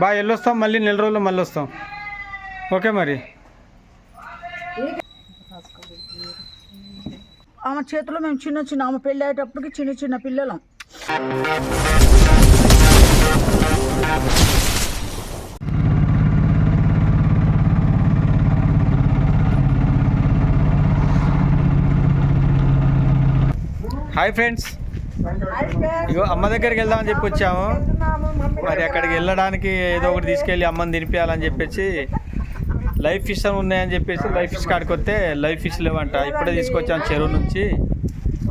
బాగా వెళ్ళొస్తాం మళ్ళీ నెల రోజులు మళ్ళీ వస్తాం. ఓకే మరి. ఆమె చేతిలో మేము చిన్న చిన్న ఆమె పెళ్ళి అయ్యేటప్పటికి చిన్న చిన్న పిల్లలం. హాయ్ ఫ్రెండ్స్ ఇగో అమ్మ దగ్గరికి వెళ్దామని చెప్పి వచ్చాము. మరి అక్కడికి వెళ్ళడానికి ఏదో ఒకటి తీసుకెళ్ళి అమ్మని తినిపించాలని చెప్పేసి లైఫ్ ఫిష్ అని ఉన్నాయని చెప్పేసి లైఫ్ ఫిష్ కాడికి వస్తే లైఫ్ ఫిష్ లేవంట. ఇప్పుడే తీసుకొచ్చాం చెరువు నుంచి.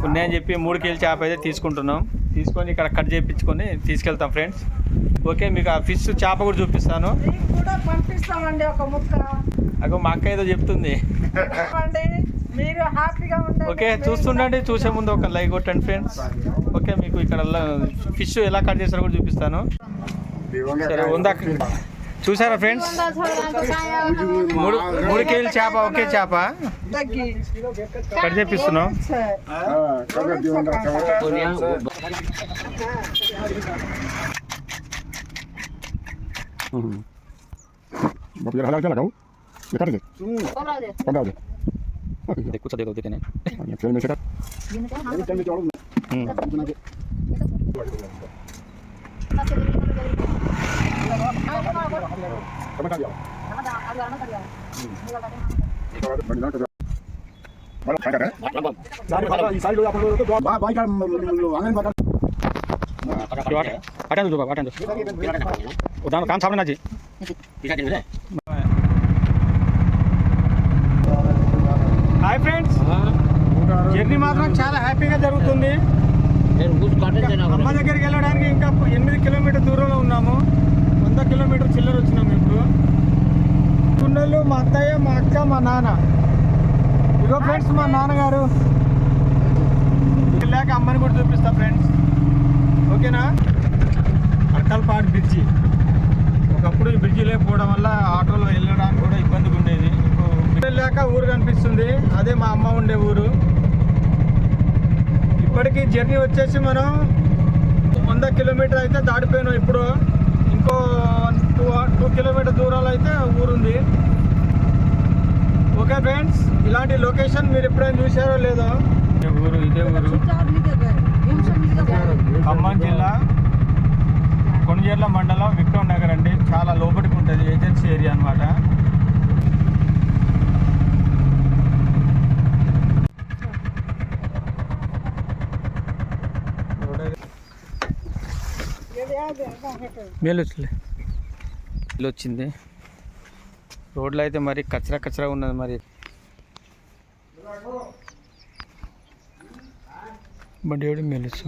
ఉన్నాయని చెప్పి మూడు కేజీ చేప అయితే తీసుకుంటున్నాం. తీసుకొని ఇక్కడ కట్ చేయించుకొని తీసుకెళ్తాం ఫ్రెండ్స్. ఓకే మీకు ఆ ఫిష్ చేప కూడా చూపిస్తాను. పంపిస్తామండి ఒక ముక్క అగో మా అక్క ఏదో చెప్తుంది. మీరు హ్యాపీగా ఓకే చూస్తుండండి చూసే ముందు ఒక లైక్ కొట్టండి ఫ్రెండ్స్. ఓకే మీకు ఇక్కడ ఫిష్ ఎలా కట్ చేస్తారో కూడా చూపిస్తాను. సరే ఉందా చూసారా ఫ్రెండ్స్ మూడు మూడు కేజీల చేప ఒకే చేప తగ్గి కట్ చేపిస్తున్నాం సరే. Một giờ hai పటాను చూపా జర్నీ మాత్రం చాలా హ్యాపీగా జరుగుతుంది. అమ్మ దగ్గరికి వెళ్ళడానికి ఇంకా ఎనిమిది కిలోమీటర్ దూరంలో ఉన్నాము. వంద కిలోమీటర్ చిల్లర వచ్చినాము ఇప్పుడు కుండలు మా అత్తయ్య మా అక్క మా నాన్న. ఇగో ఫ్రెండ్స్ మా నాన్నగారు. వెళ్ళాక అమ్మని కూడా చూపిస్తా ఫ్రెండ్స్. ఓకేనా? అక్కల్పాడు బ్రిడ్జి. ఒకప్పుడు ఈ బ్రిడ్జి లేకపోవడం వల్ల ఆటోలో వెళ్ళడానికి కూడా ఇబ్బందిగా ఉండేది. ఇప్పుడు వెళ్ళాక ఊరు కనిపిస్తుంది. అదే మా అమ్మ ఉండే ఊరు. ఇప్పటికి జర్నీ వచ్చేసి మనం వంద కిలోమీటర్ అయితే దాటిపోయినాం ఇప్పుడు ఇంకో టూ టూ కిలోమీటర్ దూరాలు అయితే ఊరుంది. ఓకే ఫ్రెండ్స్ ఇలాంటి లొకేషన్ మీరు ఎప్పుడైనా చూసారో లేదో? ఊరు ఇదే ఊరు. ఖమ్మం జిల్లా కొణిజర్ల మండలం విక్రమ్ నగర్ అండి. చాలా లోపలికి ఉంటుంది ఏజెన్సీ ఏరియా అన్నమాట. మేలు ఇల్లు వచ్చింది రోడ్లు అయితే మరి కచరా కచరా ఉన్నది మరి. బండి ఎవడి మేలుచ్చు.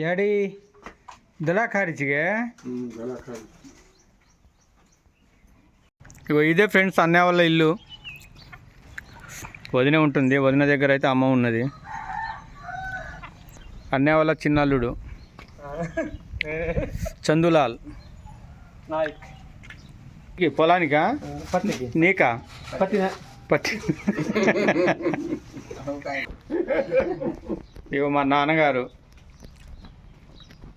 ಯಾಡಿ ದಳ ಖಾರಿಜಿಗೆ ఇగో ఇదే ఫ్రెండ్స్ అన్నయ్య వాళ్ళ ఇల్లు వదిన ఉంటుంది వదిన దగ్గర అయితే అమ్మ ఉన్నది అన్నయ్య వాళ్ళ చిన్నల్లుడు చందులాల్ ఈ పొలానికా? నీకా? పత్తి ఇగో మా నాన్నగారు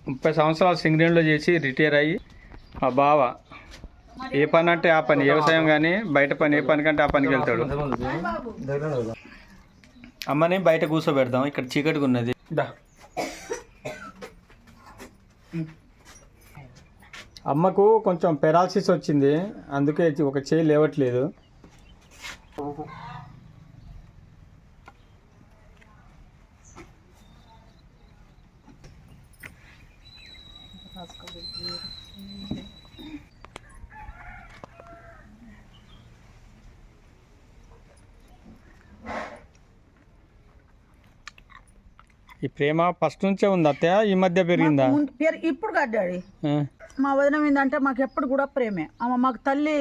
ముప్పై సంవత్సరాలు సింగరేణిలో చేసి రిటైర్ అయ్యి మా బావ ఏ పని అంటే ఆ పని వ్యవసాయం కానీ బయట పని ఏ పని కంటే ఆ పనికి వెళ్తాడు. అమ్మని బయట కూర్చోబెడదాం ఇక్కడ చీకటిగా ఉన్నది. దా. అమ్మకు కొంచెం పెరాలసిస్ వచ్చింది. అందుకే ఒక చేయి లేవట్లేదు. ఈ ప్రేమ ఫస్ట్ నుంచే ఉంది అత్తయ్య ఈ మధ్య పెరిగిందా? ఇప్పుడు ఆ, మా వదిన ఏంటంటే మాకు ఎప్పుడు కూడా ప్రేమే. ఆమె మాకు తల్లి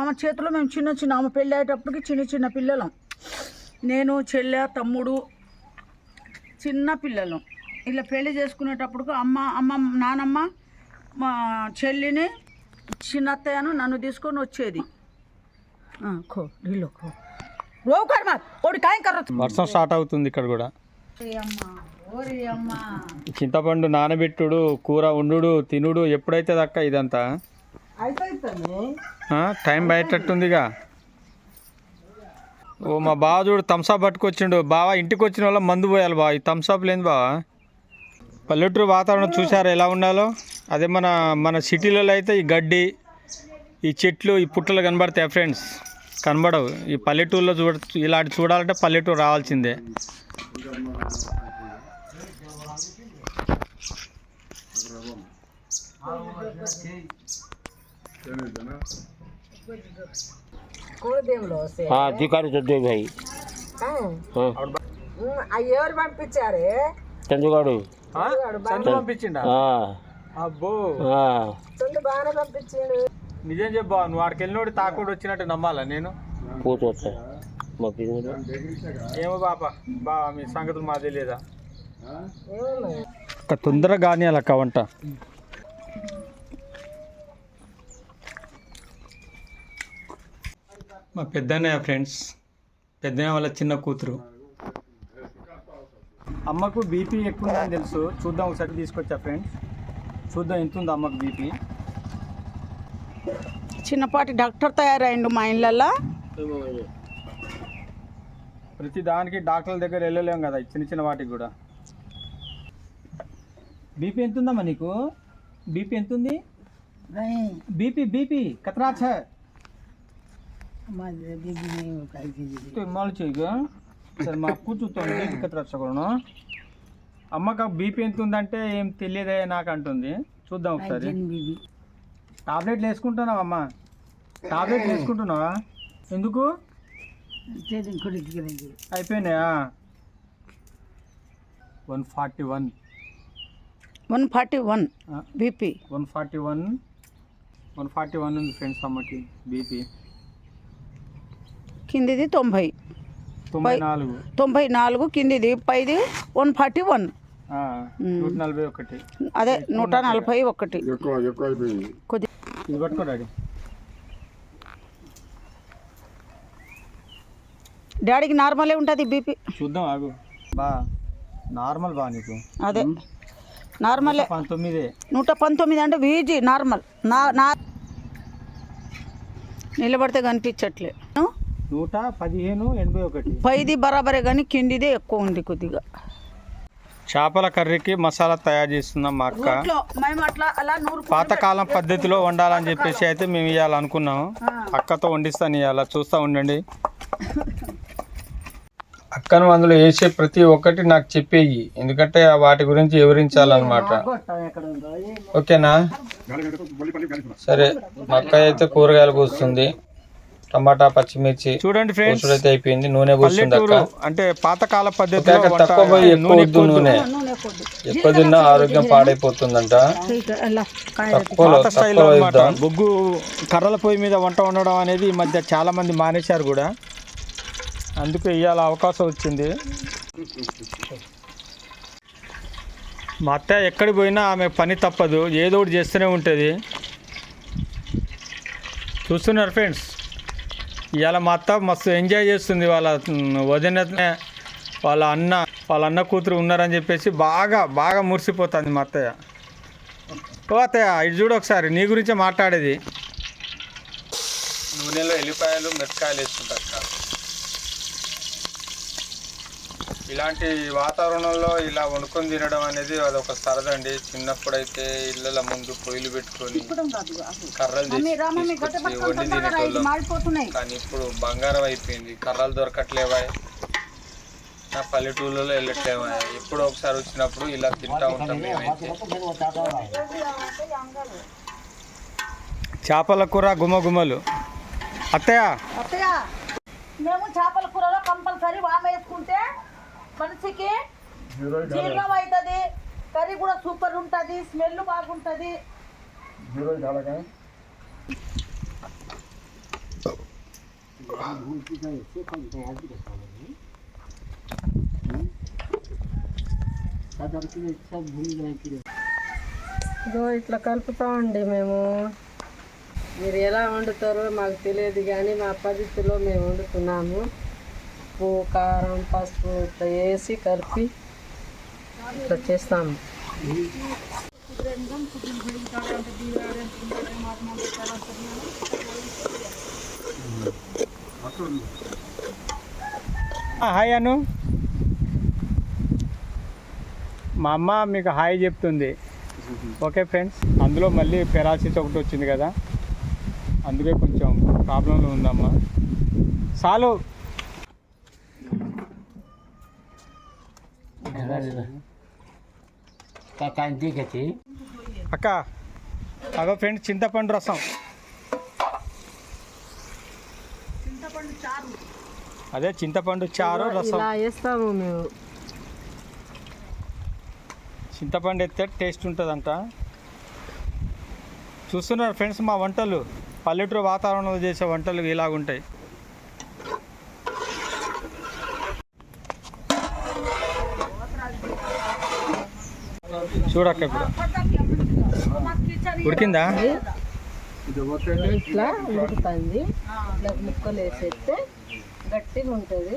ఆమె చేతిలో మేము చిన్న చిన్న ఆమె పెళ్ళి అయ్యేటప్పటికి చిన్న చిన్న పిల్లలం. నేను చెల్లె తమ్ముడు చిన్న పిల్లలు. ఇలా పెళ్ళి చేసుకునేటప్పుడు అమ్మ అమ్మ నానమ్మ మా చెల్లిని చిన్నత్తయ్యను నన్ను తీసుకొని వచ్చేది. రోవు కర్మ ఓడి కాయం కర్ర. వర్షం స్టార్ట్ అవుతుంది ఇక్కడ కూడా. అమ్మ. చింతపండు నానబెట్టుడు కూర వండుడు తినుడు ఎప్పుడైతే దక్క ఇదంతా? టైం బయటట్టుందిగా. ఓ మా బావ చూడు థమ్స్అప్ పట్టుకొచ్చిండు. బావ ఇంటికి వచ్చిన వాళ్ళ మందు పోయాలి బావ. ఈ థమ్స్అప్ లేదు బావ. పల్లెటూరు వాతావరణం చూసారా ఎలా ఉండాలో? అదే మన మన సిటీలలో అయితే ఈ గడ్డి ఈ చెట్లు ఈ పుట్టలు కనబడతాయి ఫ్రెండ్స్. కనబడవు. ఈ పల్లెటూరులో చూడ ఇలాంటి చూడాలంటే పల్లెటూరు రావాల్సిందే. అధికారి చదువు భాయ్. ఎవరు పంపించారే? చందుగాడు పంపించిండా? అబ్బో. తొందర బాగానే పంపించిండు. నిజం చెప్పా నువ్వు ఆడికి వెళ్ళినోడు తాకుడు వచ్చినట్టు నమ్మాలా నేను? ఏమో బాపా బా మీ సంగతులు మా తెలియదా? ఒక తొందరగా కానీ అలా వంట మా పెద్దన్నయ్య ఫ్రెండ్స్ పెద్దయ్య వాళ్ళ చిన్న కూతురు. అమ్మకు బీపీ ఎక్కువ ఉందని తెలుసు. చూద్దాం ఒకసారి తీసుకొచ్చా ఫ్రెండ్స్ చూద్దాం ఎంత ఉంది అమ్మకు బీపీ చిన్నపాటి డాక్టర్ తయారైండు మా ఇళ్ళల్లో. ప్రతి దానికి డాక్టర్ల దగ్గర వెళ్ళలేం కదా చిన్న చిన్న వాటికి కూడా. బీపీ ఎంత ఉందమ్మా నీకు? బీపీ ఎంత ఉంది బీపీ బీపీ కతరా है तो माल चाहिए సరే మా కూర్చుతాం బీపీ కతరా కరోనా అమ్మకు బీపీ ఎంత ఉందంటే ఏం తెలియదే నాకు అంటుంది చూద్దాం ఒకసారి టాబ్లెట్లు వేసుకుంటున్నావా అమ్మా టాబ్లెట్లు వేసుకుంటున్నావా ఎందుకు అయిపోయినాయా one forty one one forty one BP one forty one one forty one ఉంది ఫ్రెండ్స్ అమ్మకి బీపీ కిందిది తొంభై. తొంభై నాలుగు. తొంభై నాలుగు కిందిది పైది వన్ ఫార్టీ వన్. అదే నూట నలభై ఒకటి. కొద్ది ఇది పట్టుకో డాడీ. డాడీకి నార్మలే ఉంటుంది బీపీ. చూద్దాం ఆగు. బా నార్మల్ బా నీకు. అదే. నార్మలే. పంతొమ్మిదే. నూట పంతొమ్మిది అంటే వీజీ నార్మల్. నా నా నిలబడితే కనిపించట్లే. నూట పదిహేను ఎనభై ఒకటి. పైది బరాబరే కానీ కిందిదే ఎక్కువ ఉంది కొద్దిగా. చేపల కర్రీకి మసాలా తయారు చేస్తున్నాం మా అక్క. పాతకాలం పద్ధతిలో వండాలని చెప్పేసి అయితే మేము ఇవ్వాలనుకున్నాం అక్కతో వండిస్తాను ఇవాళ చూస్తూ ఉండండి. అక్కను అందులో వేసే ప్రతి ఒక్కటి నాకు చెప్పేయి. ఎందుకంటే వాటి గురించి వివరించాలన్నమాట. ఓకేనా? సరే మా అక్క అయితే కూరగాయలు కూస్తుంది. టమాటా పచ్చిమిర్చి చూడండి ఫ్రెండ్స్ అయితే అయిపోయింది నూనె పోస్తుంది అక్క అంటే పాతకాల పద్ధతిలో తక్కువ పోయి ఎక్కువ వద్దు నూనె. ఎక్కువ తిన్నా ఆరోగ్యం పాడైపోతుందంట. బొగ్గు కర్రల పొయ్యి మీద వంట వండడం అనేది ఈ మధ్య చాలా మంది మానేశారు కూడా. అందుకే ఇవాళ అవకాశం వచ్చింది. మా అత్త ఎక్కడికి పోయినా ఆమె పని తప్పదు. ఏదో ఒకటి చేస్తూనే ఉంటుంది. చూస్తున్నారు ఫ్రెండ్స్. ఇవాళ మా అత్త మస్తు ఎంజాయ్ చేస్తుంది వాళ్ళ వదిన వాళ్ళ అన్న వాళ్ళ అన్న కూతురు ఉన్నారని చెప్పేసి బాగా బాగా మురిసిపోతుంది మా అత్తయ్య. ఓ అత్తయ్య ఇటు చూడు ఒకసారి నీ గురించే మాట్లాడేది. నూనెలో ఎల్లిపాయలు మిరపకాయలు వేసుకుంటా ఇలాంటి వాతావరణంలో ఇలా వండుకొని తినడం అనేది అదొక సరదా అండి చిన్నప్పుడు అయితే ఇళ్ళ ముందు పొయ్యిలు పెట్టుకొని కర్రలు తీసుకొచ్చి వండి తినేటోళ్ళం. కానీ ఇప్పుడు బంగారం అయిపోయింది. కర్రలు దొరకట్లేవా? నా పల్లెటూళ్ళలో వెళ్ళట్లేవా? ఎప్పుడో ఒకసారి వచ్చినప్పుడు ఇలా తింటా ఉంటాం మేమైతే. చేపల కూర గుమగుమలు. అత్తయ్య. అత్తయ్య మేము చేపల కూరలో కంపల్సరీ వామ వేసుకుంటే మనిషికి జీర్ణం అవుతుంది కర్రీ కూడా సూపర్ ఉంటుంది స్మెల్ బాగుంటుంది. ఇదో ఇట్లా కలుపుతామండి మేము. మీరు ఎలా వండుతారో మాకు తెలియదు కానీ మా పద్ధతిలో మేము వండుతున్నాము. ఉప్పు కారం పసుపు ఇట్లా వేసి కలిపి ఇట్లా చేస్తాము. హాయ్ అను. మా అమ్మ మీకు హాయ్ చెప్తుంది. ఓకే ఫ్రెండ్స్ అందులో మళ్ళీ పెరాసిస్ ఒకటి వచ్చింది కదా. అందుకే కొంచెం ప్రాబ్లంలో ఉందమ్మా. చాలు అక్క అగో ఫ్రెండ్స్ చింతపండు రసం. అదే చింతపండు చారు రసం. ఇలా వేస్తాము మేము. చింతపండు ఎత్తే టేస్ట్ ఉంటుందంట. చూస్తున్నారు ఫ్రెండ్స్ మా వంటలు. పల్లెటూరు వాతావరణంలో చేసే వంటలు ఇలాగుంటాయి. చూడక్క ఇప్పుడు. ఉడికిందా? ఇట్లా ఉడుకుతుంది. ఇట్లా ముక్కలు వేసేస్తే గట్టిగా ఉంటుంది.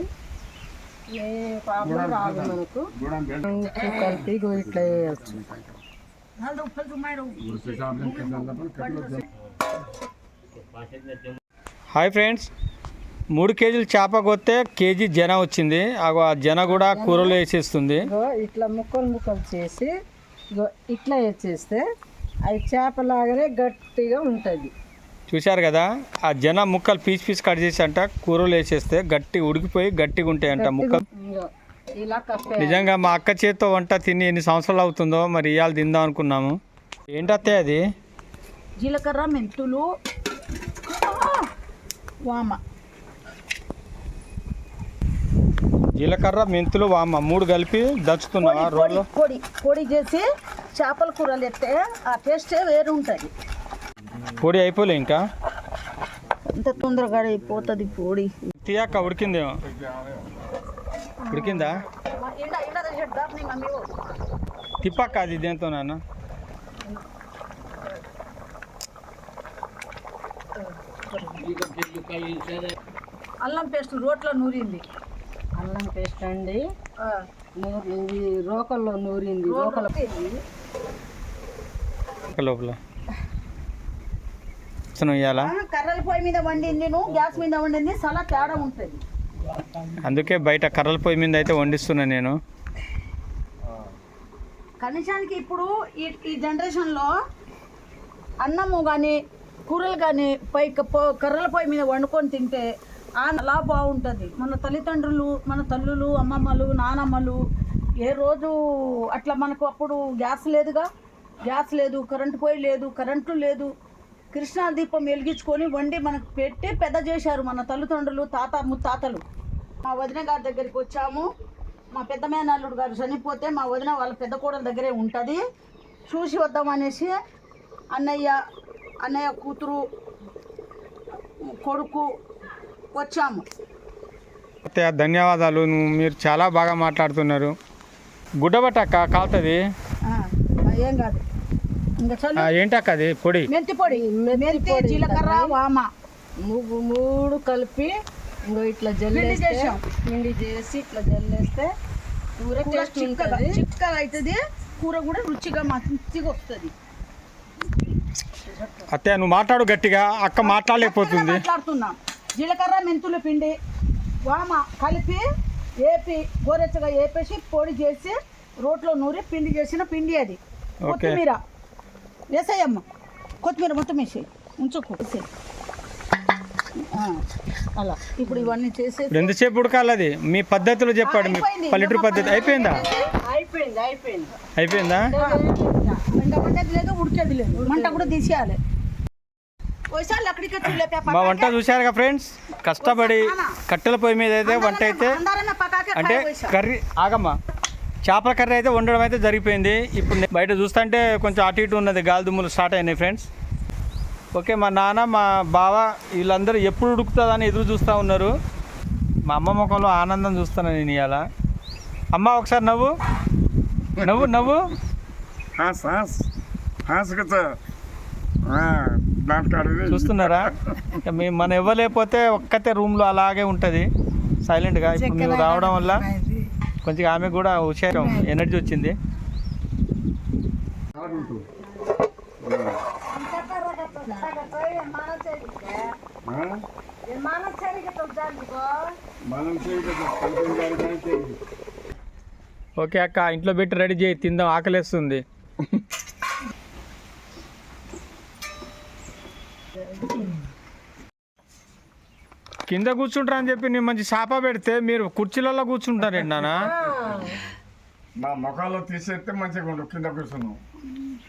ఏ ప్రాబ్లం రాదు మనకు. ఉప్పు కలిపి ఇట్లా వేయచ్చు. Hi friends. మూడు కేజీలు చేప కొత్తే కేజీ జన వచ్చింది. అగో ఆ జన కూడా కూరలో వేసేస్తుంది. ఇట్లా ముక్కలు ముక్కలు చేసి ఇట్లా వేసేస్తే అది చేపలాగానే గట్టిగా ఉంటుంది. చూశారు కదా? ఆ జన ముక్కలు పీస్ పీస్ కట్ చేసి అంట కూరలు వేసేస్తే గట్టి ఉడికిపోయి గట్టిగా ఉంటాయంట ముక్కలు. ఇగో ఇలా కప్పే నిజంగా మా అక్క చేతితో వంట తిని ఎన్ని సంవత్సరాలు అవుతుందో మరి ఇవాళ తిందాం అనుకున్నాము. ఏంటత్తే అది? జీలకర్ర మెంతులు వామ. జీలకర్ర మెంతులు వామ. మూడు కలిపి దంచుతున్నావా రోడ్లో. పొడి పొడి చేసి చేపల కూరలు ఎత్తే ఆ టేస్టే వేరు ఉంటుంది పొడి అయిపోలే ఇంకా? అంత తొందరగా అయిపోతుంది పొడి. తీయాక ఉడికిందేమో. ఉడికిందా? తిప్పక్క అది దేంతో నాన్న? అల్లం పేస్ట్ రోట్లో నూరింది. అల్లం పేస్ట్ అండి ఇది రోకల్లో నూరింది లోపల. కర్రల పొయ్యి మీద వండింది నువ్వు గ్యాస్ మీద వండింది చాలా తేడా ఉంటుంది. అందుకే బయట కర్రల పొయ్యి మీద అయితే వండిస్తున్నా నేను. కనీసానికి ఇప్పుడు ఈ ఈ జనరేషన్లో అన్నము కానీ కూరలు కానీ పై కర్రల పొయ్యి మీద వండుకొని తింటే అలా బాగుంటుంది. మన తల్లిదండ్రులు మన తల్లులు అమ్మమ్మలు నానమ్మలు ఏ రోజు అట్లా మనకు అప్పుడు గ్యాస్ లేదుగా? గ్యాస్ లేదు కరెంటు పోయి లేదు కరెంటు లేదు. కృష్ణా దీపం వెలిగించుకొని వండి మనకు పెట్టి పెద్ద చేశారు మన తల్లిదండ్రులు తాత ముత్తాతలు. మా వదిన గారి దగ్గరికి వచ్చాము. మా పెద్ద మేనల్లుడు గారు చనిపోతే మా వదిన వాళ్ళ పెద్ద కోడల దగ్గరే ఉంటుంది. చూసి వద్దాం అనేసి అన్నయ్య అన్నయ్య కూతురు కొడుకు వచ్చాము. అయితే ధన్యవాదాలు. నువ్వు మీరు చాలా బాగా మాట్లాడుతున్నారు. గుడ్డబట్టక్క కాలుతుంది. ఆ, ఏం కాదు. ఏంటక్క అది? పొడి. మెంతి పొడి. మెంతి జీలకర్ర వామ. మూడు మూడు కలిపి ఇంకో ఇట్లా జల్లేస్తే. పిండి చేసి. ఇట్లా జల్లేస్తే కూర టేస్ట్ చిక్కగా ఉంటుంది. చిక్కగా అవుతుంది కూర కూడా రుచిగా మంచిగా వస్తుంది. అత్తయ్య నువ్వు మాట్లాడు గట్టిగా. అక్క మాట్లాడలేకపోతుంది. మాట్లాడుతున్నాం. జీలకర్ర మెంతుల పిండి వామ కలిపి ఏపి గోరెచ్చగా ఏపేసి పొడి చేసి రోట్లో నూరి పిండి చేసిన పిండి అది. కొత్తిమీర. వేసాయమ్మ. కొత్తిమీర మొత్తం వేసి ఉంచుకో. అలా. ఇప్పుడు ఇవన్నీ చేసి ఎంతసేపు ఉడకాలి అది? మీ పద్ధతిలో చెప్పాడు. మీ. పల్లెటూరు పద్ధతి అయిపోయిందా? అయిపోయింది. అయిపోయింది అయిపోయిందా. ఇంకా వండేది లేదు ఉడికేది లేదు. మంట కూడా తీసేయాలి. మా వంట చూశారుగా ఫ్రెండ్స్? కష్టపడి కట్టెల పొయ్యి మీద అయితే వంట అయితే అంటే. కర్రీ ఆగమ్మా. చేపల కర్రీ అయితే వండడం అయితే జరిగిపోయింది. ఇప్పుడు బయట చూస్తుంటే కొంచెం అటు ఇటు ఉన్నది గాలి దుమ్ములు స్టార్ట్ అయినాయి ఫ్రెండ్స్. ఓకే మా నాన్న మా బావ వీళ్ళందరూ ఎప్పుడు ఉడుకుతుందని ఎదురు చూస్తూ ఉన్నారు. మా అమ్మ ముఖంలో ఆనందం చూస్తాను నేను ఇవాళ అమ్మ ఒకసారి నవ్వు. నవ్వు నవ్వు. Has has. హాస్ కదా చూస్తున్నారా? ఇక మేము మనం ఇవ్వలేకపోతే ఒక్కతే రూమ్లో అలాగే ఉంటుంది. సైలెంట్గా ఇప్పుడు మేము రావడం వల్ల కొంచెం ఆమె కూడా హుషారం ఎనర్జీ వచ్చింది. ఓకే అక్క ఇంట్లో పెట్టి రెడీ చేయి తిందాం ఆకలేస్తుంది. కింద కూర్చుంటారా అని చెప్పి నేను మంచి సాపా పెడితే మీరు కుర్చీలలో కూర్చుంటారండి నాన్న? మా ముఖాల్లో తీసేస్తే మంచిగా ఉండు కింద కూర్చున్నాం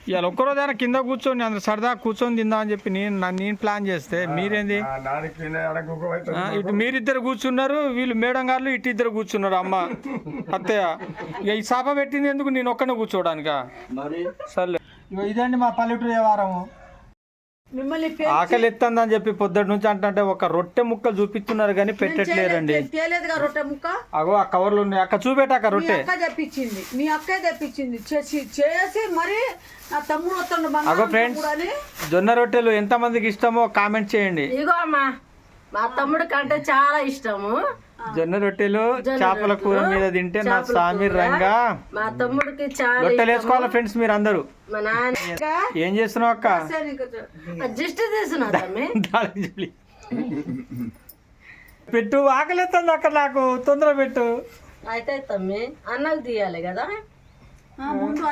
ఇవాళ ఒక్కరోజైనా కింద కూర్చొని అందరు సరదా కూర్చొని తిందాం అని చెప్పి నేను నన్ను నేను ప్లాన్ చేస్తే మీరేంది? ఇటు మీరిద్దరు కూర్చున్నారు వీళ్ళు మేడం గారు ఇటు ఇద్దరు కూర్చున్నారు అమ్మ అత్తయ్య. ఇక ఈ సాప పెట్టింది ఎందుకు నేను ఒక్కనే కూర్చోడానికా సర్లే. ఇగో ఇదండి మా పల్లెటూరు వ్యవహారము. మిమ్మల్ని ఆకలి ఎత్తందని చెప్పి పొద్దుటి నుంచి అంటే ఒక రొట్టె ముక్కలు చూపిస్తున్నారు కానీ పెట్టట్లేరండి తేలేదుగా రొట్టె ముక్క? అగో ఆ కవర్లు ఉన్నాయి. అక్క చూపెట్టాక రొట్టె. అక్క తెప్పించింది. మీ అక్కే తెప్పించింది. చేసి చేసి మరి నా తమ్ముడు వస్తాడు అగో బంగారం ఫ్రెండ్స్ జొన్న రొట్టెలు ఎంత మందికి ఇష్టమో కామెంట్ చేయండి. ఇగో అమ్మా మా తమ్ముడు కంటే చాలా ఇష్టము. జొన్న రొట్టెలు చేపల కూర మీద తింటే నా సామి రంగా. మా తమ్ముడికి చాలా రొట్టెలు వేసుకోవాలి ఫ్రెండ్స్ మీరు అందరూ మా నాన్న ఏం చేస్తున్నావు అక్క? సరే ఇంకా చె- దిష్టి తీసిన తమ్మి. దాడి చెల్లి. పెట్టు ఆకలిస్తుంది అక్క నాకు. తొందర పెట్టు. అయితే తమ్మి అన్నకు తీయాలి కదా?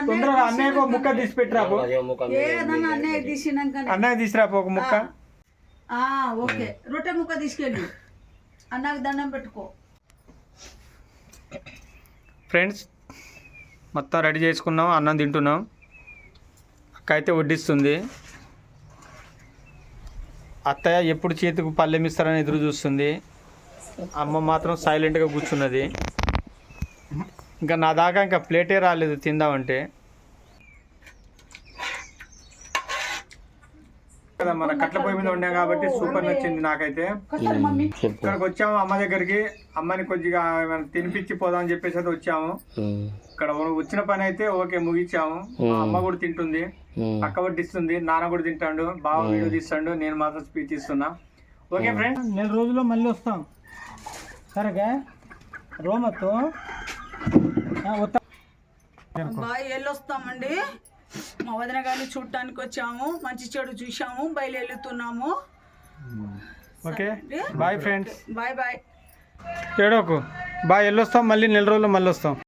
తొందరగా అన్నయ్యకు ఒక ముక్క తీసి పెట్టిరాపు అన్నయ్య తీసినాక అన్నయ్య తీసిరాపు ఒక ముక్క. ఆ, ఓకే. రొట్టె ముక్క తీసుకెళ్ళి. అన్నకు దండం పెట్టుకో. ఫ్రెండ్స్ మొత్తం రెడీ చేసుకున్నాం అన్నం తింటున్నాం. అక్క అయితే వడ్డిస్తుంది. అత్తయ్య ఎప్పుడు చేతికి పల్లెం ఇస్తారని ఎదురు చూస్తుంది. అమ్మ మాత్రం సైలెంట్గా కూర్చున్నది. ఇంకా నా దాకా ఇంకా ప్లేటే రాలేదు తిందామంటే. కదా మన కట్ల పొయ్యి మీద ఉండాం కాబట్టి సూపర్ నచ్చింది నాకైతే. ఇక్కడికి వచ్చాము అమ్మ దగ్గరికి. అమ్మని కొద్దిగా ఏమైనా తినిపించి పోదాం అని చెప్పేసి అయితే వచ్చాము. ఇక్కడ వచ్చిన పని అయితే ఓకే ముగించాము. అమ్మ కూడా తింటుంది. అక్క వడ్డిస్తుంది నాన్న కూడా తింటాడు బావ వీడియో తీస్తాడు నేను మాత్రం స్పీచ్ ఇస్తున్నా. Okay friends? నెల రోజుల్లో మళ్ళీ వస్తాం. సరేగా? రోమతో బాయ్ వెళ్ళొస్తామండి మా వదిన గారిని చూడటానికి వచ్చాము మంచి చెడు చూసాము బయలుదేరుతున్నాము. Okay bye friends bye bye ఏడోకు. Bye వెళ్ళొస్తాం మళ్ళీ నెల రోజుల్లో మళ్ళీ వస్తాం